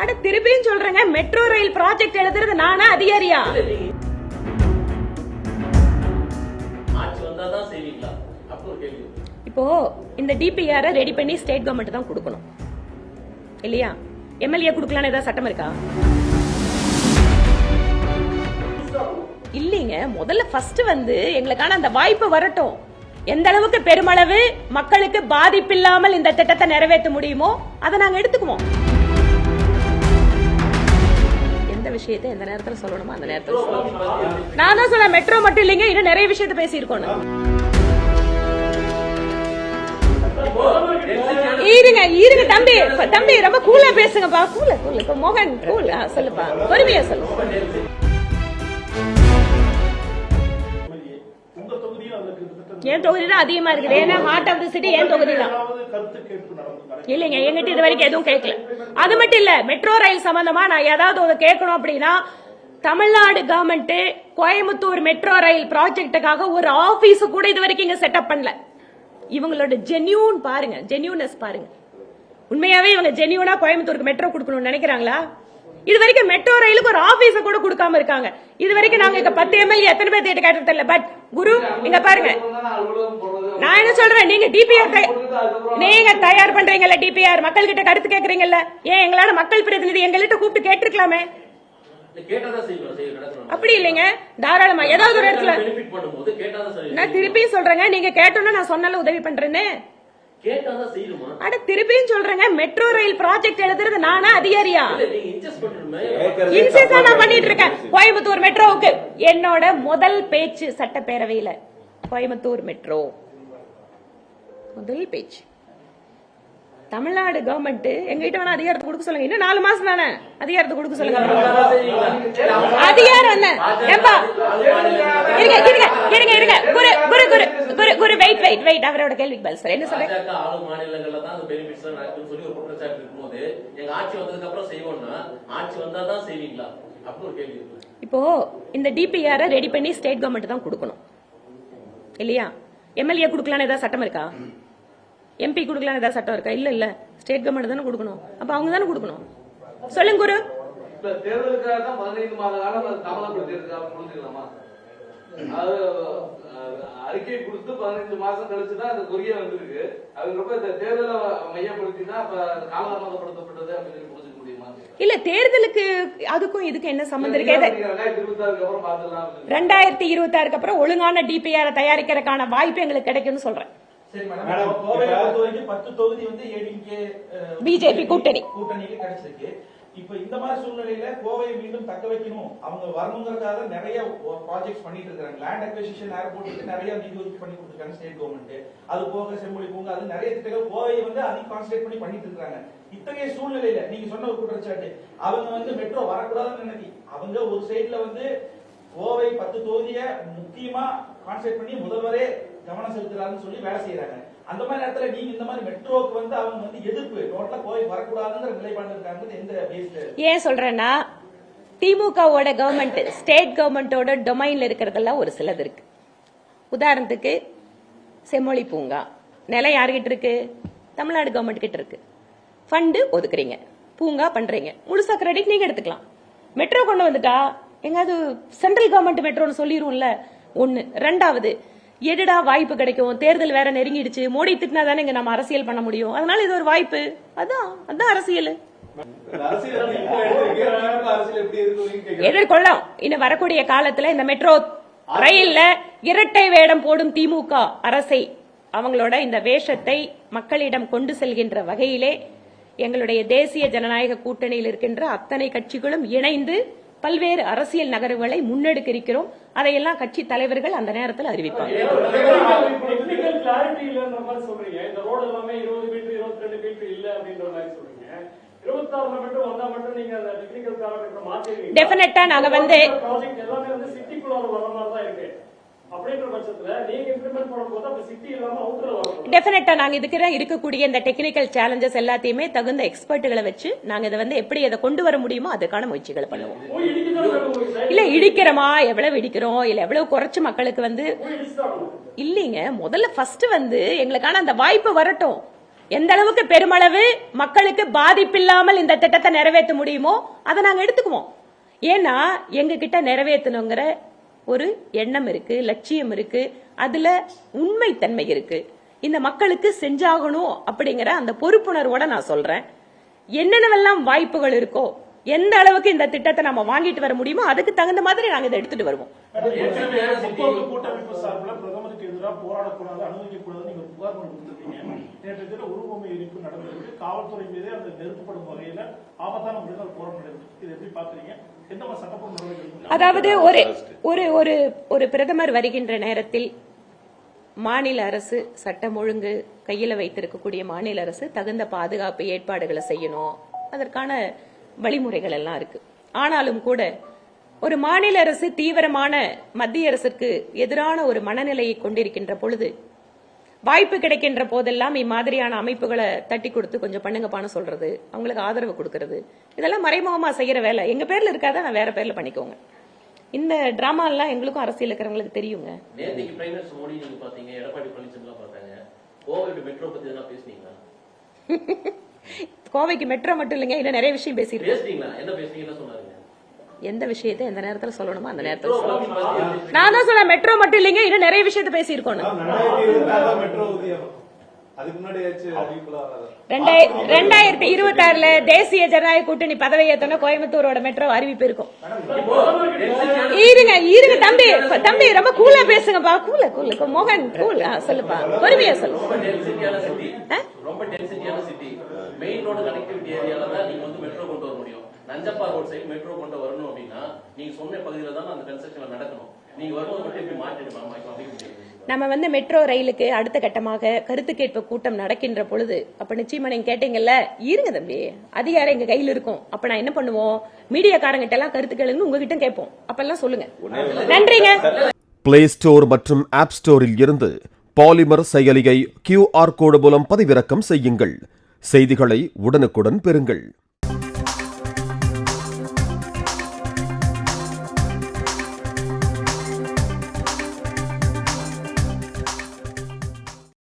அட திருப்பியும் சொல்றேங்க. மெட்ரோ ரயில் ப்ராஜெக்ட் எழுதுறது நானா அதிகாரியா. இப்போ இந்த டிபிஆரை ரெடி பண்ணி ஸ்டேட் கவர்மெண்ட் தான் கொடுக்கணும். இல்லையா? எம்எல்ஏ கொடுக்கலான்னு ஏதாவது சட்டம் இருக்கா? இல்லைங்க. முதல்ல ஃபர்ஸ்ட் வந்து எங்களுக்கான அந்த வாய்ப்பு வரட்டும். எந்த அளவுக்கு பெருமளவு மக்களுக்கு பாதிப்பில்லாமல் இந்த திட்டத்தை நிறைவேற்ற முடியுமோ அதை நாங்க எடுத்துக்குவோம். விஷயத்தை எந்த நேரத்துல சொல்லணுமோ அந்த நேரத்துல சொல்லணும். நான் தான் சொன்னேன் மெட்ரோ மட்டும் இல்லைங்க இன்னும் நிறைய விஷயத்த பேசியிருக்கோம் இருங்க இருங்க தம்பி தம்பி ரொம்ப கூலா பேசுங்கப்பா. கூல கூல இப்ப மோகன் கூல் சொல்லுப்பா. பொறுமையா சொல்லு. என் தொகுதி தான் அதிகமா இருக்குது. ஏன்னா ஹார்ட் ஆஃப் தி சிட்டி என் தொகுதி தான் இல்லைங்க எங்கிட்ட இது வரைக்கும் எதுவும் கேட்கல. அது மட்டும் இல்ல மெட்ரோ ரயில் சம்பந்தமா நான் ஏதாவது ஒரு கேட்கணும் அப்படின்னா Tamil Nadu government Coimbatore metro rail ப்ராஜெக்டுக்காக ஒரு ஆபீஸ் கூட இது வரைக்கும் இங்க செட்டப் பண்ணல. இவங்களோட ஜென்யூன் பாருங்க ஜென்யூனஸ் பாருங்க. உண்மையாவே இவங்க ஜென்யூனா கோயம்புத்தூருக்கு மெட்ரோ கொடுக்கணும்னு நினைக்கிறாங்களா? இது வரைக்கும் மெட்ரோ ரயிலுக்கு ஒரு ஆபீஸ கூட கொடுக்காம இருக்காங்க. இது வரைக்கும் நாங்க இங்க பத்து எம்எல்ஏ எத்தனை பேர் தேட்டு கேட்டது தெரியல. பட் குரு இங்க பாருங்க. நான் என்ன சொல்றேன்? நீங்க டிபிஆர் நீங்க தயார் பண்றீங்கல்ல டிபிஆர் மக்கள் கிட்ட கருத்து கேக்குறீங்கல்ல? ஏன் எங்களால மக்கள் பிரதிநிதி எங்கள்கிட்ட கூப்பிட்டு கேட்டிருக்கலாமே? அப்படி இல்லைங்க. தாராளமா. ஏதாவது ஒரு இடத்துல நான் திருப்பியும் சொல்றேங்க. நீங்க கேட்டோன்னு நான் சொன்னால உதவி பண்றேன்னு. அட திருப்பியும் சொல்றேங்க. மெட்ரோ ரயில் ப்ராஜெக்ட் எழுதுறது நானா அதிகாரியா? நான் பண்ணிட்டு இருக்கேன். கோயம்புத்தூர் மெட்ரோவுக்கு என்னோட முதல் பேச்சு சட்டப்பேரவையில. கோயம்புத்தூர் மெட்ரோ. முதல் பேச்சு. தமிழ்நாடு கவர்மெண்ட் எங்ககிட்ட வேணா அதிகாரத்தை கொடுக்க சொல்லுங்க. இன்னும் நாலு மாசம் தானே? அதிகாரத்தை கொடுக்க சொல்லுங்க. அதிகாரம் என்ன? ஏம்பா இருங்க இருங்க இருங்க இருங்க. Guru Guru Guru Guru Guru wait wait wait அவரோட கேள்விக்கு பதில் சார் என்ன சொல்றேன் பாஜக ஆளும் மாநிலங்கள்ல தான் அந்த பெனிஃபிட்ஸ் சொல்லி ஒரு குற்றச்சாட்டு இருக்கும்போது எங்க ஆட்சி வந்ததுக்கு அப்புறம் செய்வோம்னா ஆட்சி வந்தாதான் செய்வீங்களா? அப்படி ஒரு கேள்வி இப்போ இந்த டிபிஆரை ரெடி பண்ணி ஸ்டேட் கவர்மெண்ட் தான் கொடுக்கணும். இல்லையா? எம்எல்ஏ கொடுக்கலான்னு ஏதாவது சட்டம் இருக்கா? எம்பி கொடுக்கலான்னு ஏதாவது சட்டம் இருக்கா? இல்ல இல்ல. ஸ்டேட் கவர்மெண்ட் தானே கொடுக்கணும். அப்ப அவங்க தானே கொடுக்கணும். சொல்லுங்க குரு. இப்ப தேர்தலுக்காக தான் பதினைந்து மாத காலம் அது தாமதப்படுத்தியிருக்காங்க அறிக்கை கொடுத்து பதினைந்து மாசம் கழிச்சு தான் அந்த கொரிய வந்திருக்கு. அதுக்கப்புறம் இந்த தேர்தலை மையப்படுத்தி தான் அப்ப அது காலதாமதப்படுத்தப்பட்டது அப்படின்னு இல்ல தேர்தலுக்கு அதுக்கும் இதுக்கும் என்ன சம்பந்தம் இருக்கு? ரெண்டாயிரத்தி இருபத்தி ஆறுக்கு அப்புறம் ஒழுங்கான டிபிஆர் தயாரிக்கிறதுக்கான வாய்ப்பு எங்களுக்கு கிடைக்கும்னு சொல்றேன். சரி மேடம், மேடம் இப்ப கோவையை பொறுத்த வரைக்கும் பத்து தொகுதி வந்து ஏடிஎம்கே BJP கூட்டணி. கூட்டணிக்கு கிடைச்சிருக்கு. இப்ப இந்த மாதிரி சூழ்நிலையில கோவையை மீண்டும் தக்க வைக்கணும். அவங்க வரணுங்கிறதுக்காக நிறைய ப்ராஜெக்ட்ஸ் பண்ணிட்டு இருக்காங்க லேண்ட் அக்விசிஷன் ஏர்போர்ட்டுக்கு நிறைய நிதி ஒதுக்கி பண்ணி கொடுத்துருக்காங்க ஸ்டேட் கவர்மெண்ட் அது போக செம்மொழி பூங்கா அது நிறைய திட்டங்கள் கோவையை வந்து அதிக கான்சன்ட்ரேட் பண்ணி பண்ணிட்டு இருக்காங்க இத்தகைய சூழ்நிலையில நீங்க சொன்ன ஒரு குற்றச்சாட்டு அவங்க வந்து மெட்ரோ வரக்கூடாதுன்னு நினைக்கி அவங்க ஒரு சைட்ல வந்து கோவை பத்து தொகுதியை முக்கியமா கான்சென்ட்ரேட் பண்ணி முதல்வரே கவனம் செலுத்துறாருன்னு சொல்லி வேலை செய்யறாங்க அந்த மாதிரி நேரத்துல நீங்க இந்த மாதிரி மெட்ரோக்கு வந்து அவங்க வந்து எதிர்ப்பு டோட்டலா கோவை வரக்கூடாதுங்கிற நிலைப்பாடு இருக்காங்க எந்த பேஸ்ட் ஏன் சொல்றேன்னா திமுகவோட கவர்மெண்ட் ஸ்டேட் கவர்மெண்டோட டொமைன்ல இருக்கிறதெல்லாம் ஒரு சிலது இருக்கு. உதாரணத்துக்கு செம்மொழி பூங்கா. நிலம் யார்கிட்ட இருக்கு? தமிழ்நாடு கவர்மெண்ட் கிட்ட இருக்கு. ஃபண்டு ஒதுக்குறீங்க. பூங்கா பண்றீங்க. முழுசா கிரெடிட் நீங்க எடுத்துக்கலாம். மெட்ரோ கொண்டு வந்துட்டா எங்காவது சென்ட்ரல் கவர்மெண்ட் மெட்ரோன்னு சொல்லிடுவோம்ல ஒன்று ரெண்டாவது எடுடா வாய்ப்பு கிடைக்கும்? தேர்தல் வேற நெருங்கிடுச்சு. மோடி திட்டினா தானே இங்க நம்ம அரசியல் பண்ண முடியும். அதனால இது ஒரு வாய்ப்பு. அதான் அதான் அரசியல். எதிர்கொள்ளும். திமுக இன்னும் வரக்கூடிய காலத்துல இந்த மெட்ரோ ரயில்ல இரட்டை வேடம் போடும் திமுக அரசை அவங்களோட இந்த வேஷத்தை மக்களிடம் கொண்டு செல்கின்ற வகையிலே எங்களுடைய தேசிய ஜனநாயக கூட்டணியில் இருக்கின்ற அத்தனை கட்சிகளும் இணைந்து பல்வேறு அரசியல் நகர்வுகளை முன்னெடுக்க இருக்கிறோம் அதையெல்லாம் கட்சி தலைவர்கள் அந்த நேரத்தில் அறிவிப்பாங்க. ஆ நாங்க வந்து- டெஃபினட்டா நாங்க இதுக்கு இருக்கக்கூடிய இந்த டெக்னிக்கல் சேலஞ்சஸ் எல்லாத்தையுமே தகுந்த எக்ஸ்பர்ட்டுகளை வச்சு நாங்க இதை வந்து எப்படி அதை கொண்டு வர முடியுமோ அதுக்கான முயற்சிகளை பண்ணுவோம். இல்ல இடிக்கிறோமா? எவ்வளவு இடிக்கிறோம்? இல்ல எவ்வளவு குறைச்சு மக்களுக்கு வந்து. இல்லைங்க முதல்ல ஃபர்ஸ்ட் வந்து எங்களுக்கான அந்த வாய்ப்பு வரட்டும். எந்த அளவுக்கு பெருமளவு மக்களுக்கு பாதிப்பில்லாமல் இந்த திட்டத்தை நிறைவேற்ற முடியுமோ அதை நாங்க எடுத்துக்குவோம். ஏன்னா எங்க கிட்ட நிறைவேற்றணுங்கிற ஒரு எண்ணம் இருக்கு லட்சியம் இருக்கு அதுல உண்மைத்தன்மை இருக்கு. இந்த மக்களுக்கு செஞ்சாகணும் அப்படிங்கிற அந்த பொறுப்புணர்வோட நான் சொல்றேன். என்னென்னவெல்லாம் வாய்ப்புகள் இருக்கோ எந்த அளவுக்கு இந்த திட்டத்தை நம்ம வாங்கிட்டு வர முடியுமோ அதுக்கு தகுந்த மாதிரி நாங்க இதை எடுத்துட்டு வருவோம்? அதாவது ஒரு ஒரு ஒரு ஒரு பிரதமர் வருகின்ற நேரத்தில் மாநில அரசு சட்டம் ஒழுங்கு கையில் வைத்திருக்கக்கூடிய மாநில அரசு தகுந்த பாதுகாப்பு ஏற்பாடுகளை செய்யணும். அதற்கான வழிமுறைகள் எல்லாம் இருக்கு. ஆனாலும் கூட ஒரு மாநில அரசு தீவிரமான மத்திய அரசுக்கு எதிரான ஒரு மனநிலையை கொண்டிருக்கின்ற பொழுது வாய்ப்பு கிடைக்கின்ற போதெல்லாம் இம்மாதிரியான அமைப்புகளை தட்டி கொடுத்து கொஞ்சம் பண்ணுங்கப்பான்னு சொல்றது அவங்களுக்கு ஆதரவு கொடுக்கறது. இதெல்லாம் மறைமுகமா செய்யற வேலை. எங்க பேர்ல இருக்காத நான் வேற பேர்ல பண்ணிக்கோங்க. இந்த டிராமா எல்லாம் எங்களுக்கும் அரசியல் இருக்கிறவங்களுக்கு தெரியுங்க. நேற்றுக்கு பிரைம் மினிஸ்டர் மோடி நீங்க பாத்தீங்க எடப்பாடி பழனிசாமி பார்த்தாங்க. கோவை மெட்ரோ பத்தி எதனா பேசுனீங்களா? கோவைக்கு மெட்ரோ மட்டும் இல்லைங்க இன்னும் நிறைய விஷயம் பேசியிருக்கோம் பேசுனீங்களா? என்ன பேசுனீங்கன்னு சொன்னாருங்க? எந்த விஷயத்தை எந்த நேரத்துல சொல்லணுமோ அந்த நேரத்துல சொல்லணும். நான் தான் சொல்ல மெட்ரோ மட்டும் இல்லைங்க இன்னும் நிறைய விஷயத்த பேசியிருக்கோம் ரெண்டாயிரத்தி இருபத்தி ஆறுல தேசிய ஜனநாயக கூட்டணி பதவி ஏத்தோன்னா கோயம்புத்தூரோட மெட்ரோ அறிவிப்பு இருக்கும். இருங்க இருங்க தம்பி தம்பி ரொம்ப கூலா பேசுங்கப்பா. கூல கூல மோகன் கூல் சொல்லுப்பா. பொறுமையா சொல்லு. ரொம்ப டென்சிட்டியான சிட்டி ஆ? ரொம்ப டென்சிட்டியான சிட்டி மெயின் ரோடு கனெக்டிவிட்டி ஏரியால தான் நீங்க வந்து மெட்ரோ கொண்டு வர முடியும். நஞ்சப்பா ரோட் சைடு மெட்ரோ கொண்டு வரணும் அப்படின்னா நீங்க சொன்ன பகுதியில தான் அந்த கன்ஸ்ட்ரக்ஷன் நடக்கணும். நீங்க வரும்போது மட்டும் அமைக்க முடியாது. நம்ம வந்து மெட்ரோ ரயிலுக்கு அடுத்த கட்டமாக கருத்து கேட்பு கூட்டம் நடக்கின்ற பொழுது அப்ப நிச்சயமா நீங்க கேட்டீங்கல்ல இருங்க தம்பி அதிகாரம் எங்க கையில இருக்கும்? அப்ப நான் என்ன பண்ணுவோம்? மீடியாக்காரங்கிட்ட எல்லாம் கருத்து கேளுங்க உங்ககிட்ட கேட்போம். அப்பெல்லாம் சொல்லுங்க. நன்றிங்க. பிளே ஸ்டோர் மற்றும் ஆப் ஸ்டோரில் இருந்து பாலிமர் செயலியை கியூஆர் கோடு மூலம் பதிவிறக்கம் செய்யுங்கள். செய்திகளை உடனுக்குடன் பெறுங்கள்.